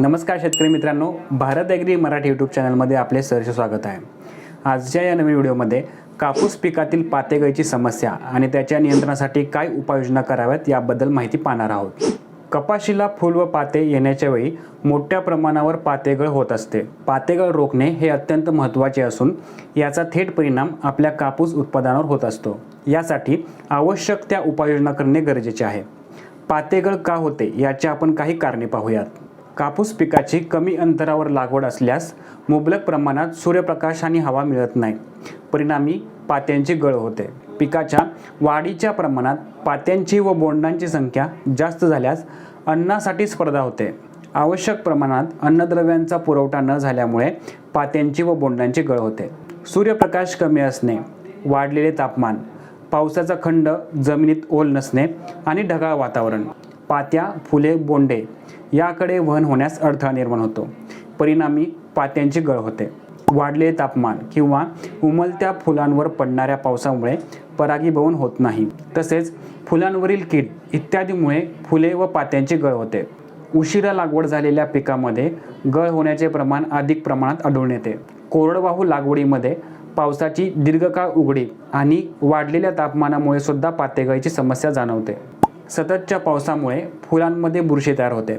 नमस्कार शेतकरी मित्रांनो भारत ॲग्री मराठी यूट्यूब चॅनलमध्ये आपले सहर्ष स्वागत आहे. आजच्या या नवीन व्हिडिओमध्ये कापूस पिकातील पातेगळीची समस्या आणि त्याच्या नियंत्रणासाठी काय उपाययोजना कराव्यात याबद्दल माहिती पाहणार आहोत. कपाशीला फूल व पाते येण्याच्या वेळी मोठ्या प्रमाणावर पातेगळ होत असते. पातेगळ रोखणे हे अत्यंत महत्त्वाचे असून याचा थेट परिणाम आपल्या कापूस उत्पादनावर होत असतो. यासाठी आवश्यक त्या उपाययोजना करणे गरजेचे आहे. पातेगळ का होते याचे आपण काही कारणे पाहूयात. कापूस पिकाची कमी अंतरावर लागवड असल्यास मुबलक प्रमाणात सूर्यप्रकाश आणि हवा मिळत नाही. परिणामी पात्यांची गळ होते. पिकाच्या वाढीच्या प्रमाणात पात्यांची व बोंडांची संख्या जास्त झाल्यास अन्नासाठी स्पर्धा होते. आवश्यक प्रमाणात अन्नद्रव्यांचा पुरवठा न झाल्यामुळे पात्यांची व बोंडांची गळ होते. सूर्यप्रकाश कमी असणे वाढलेले तापमान पावसाचा खंड जमिनीत ओल नसणे आणि ढगाळ वातावरण पात्या फुले बोंडे याकडे वहन होण्यास अडथळा निर्माण होतो. परिणामी पात्यांची गळ होते. वाढलेले तापमान किंवा उमलत्या फुलांवर पडणाऱ्या पावसामुळे परागीभवन होत नाही. तसेच फुलांवरील कीड इत्यादीमुळे फुले व पात्यांची गळ होते. उशिरा लागवड झालेल्या पिकामध्ये गळ होण्याचे प्रमाण अधिक प्रमाणात आढळून येते. कोरडवाहू लागवडीमध्ये पावसाची दीर्घकाळ उघडी आणि वाढलेल्या तापमानामुळे सुद्धा पातेगळीची समस्या जाणवते. सततच्या पावसामुळे फुलांमध्ये बुरशी तयार होते.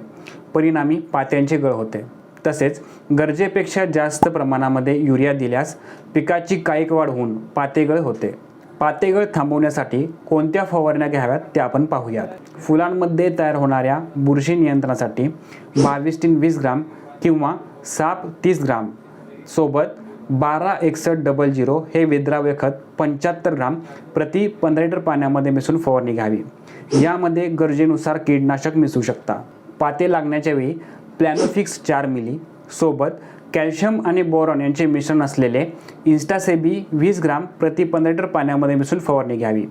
परिणामी पात्यांची गळ होते. तसेच गरजेपेक्षा जास्त प्रमाणामध्ये युरिया दिल्यास पिकाची कायक वाढ होऊन पातेगळ होते. पातेगळ थांबवण्यासाठी कोणत्या फवारण्या घ्याव्यात ते आपण पाहूयात. फुलांमध्ये तयार होणाऱ्या बुरशी नियंत्रणासाठी बावीस टीन वीस ग्राम किंवा साप तीस ग्राम सोबत बारा एकसष्ट डबल झिरो हे विद्राव्य खत पंच्याहत्तर ग्राम प्रति पंधरा लिटर पाण्यामध्ये मिसळून फवारणी घ्यावी. यामध्ये गरजेनुसार कीटनाशक मिसळू शकता. पाते लागण्याच्या वेळी प्लॅनोफिक्स चार मिली सोबत कॅल्शियम आणि बोरॉन यांचे मिश्रण असलेले इन्स्टासेबी वीस ग्राम प्रति पंधरा लिटर पाण्यामध्ये मिसळून फवारणी घ्यावी.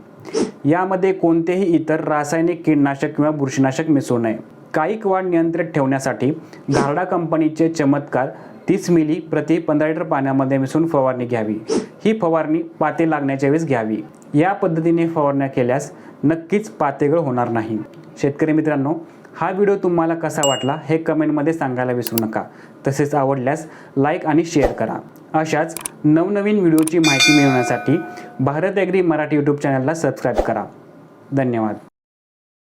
यामध्ये कोणतेही इतर रासायनिक कीटनाशक किंवा बुरशीनाशक मिसळू नये. कायिक वाढ नियंत्रित ठेवण्यासाठी घारडा कंपनीचे चमत्कार तीस मिली प्रति पंधरा लिटर पाण्यामध्ये मिसळून फवारणी घ्यावी. ही फवारणी पाते लागण्याच्या वेळेस घ्यावी. या पद्धतीने फवारण्या केल्यास नक्कीच पातेगळ होणार नाही. शेतकरी मित्रांनो हा व्हिडिओ तुम्हाला कसा वाटला हे कमेंटमध्ये सांगायला विसरू नका. तसेच आवडल्यास लाईक आणि शेअर करा. अशाच नवनवीन व्हिडिओची माहिती मिळवण्यासाठी भारत ॲग्री मराठी यूट्यूब चॅनलला सबस्क्राईब करा. धन्यवाद.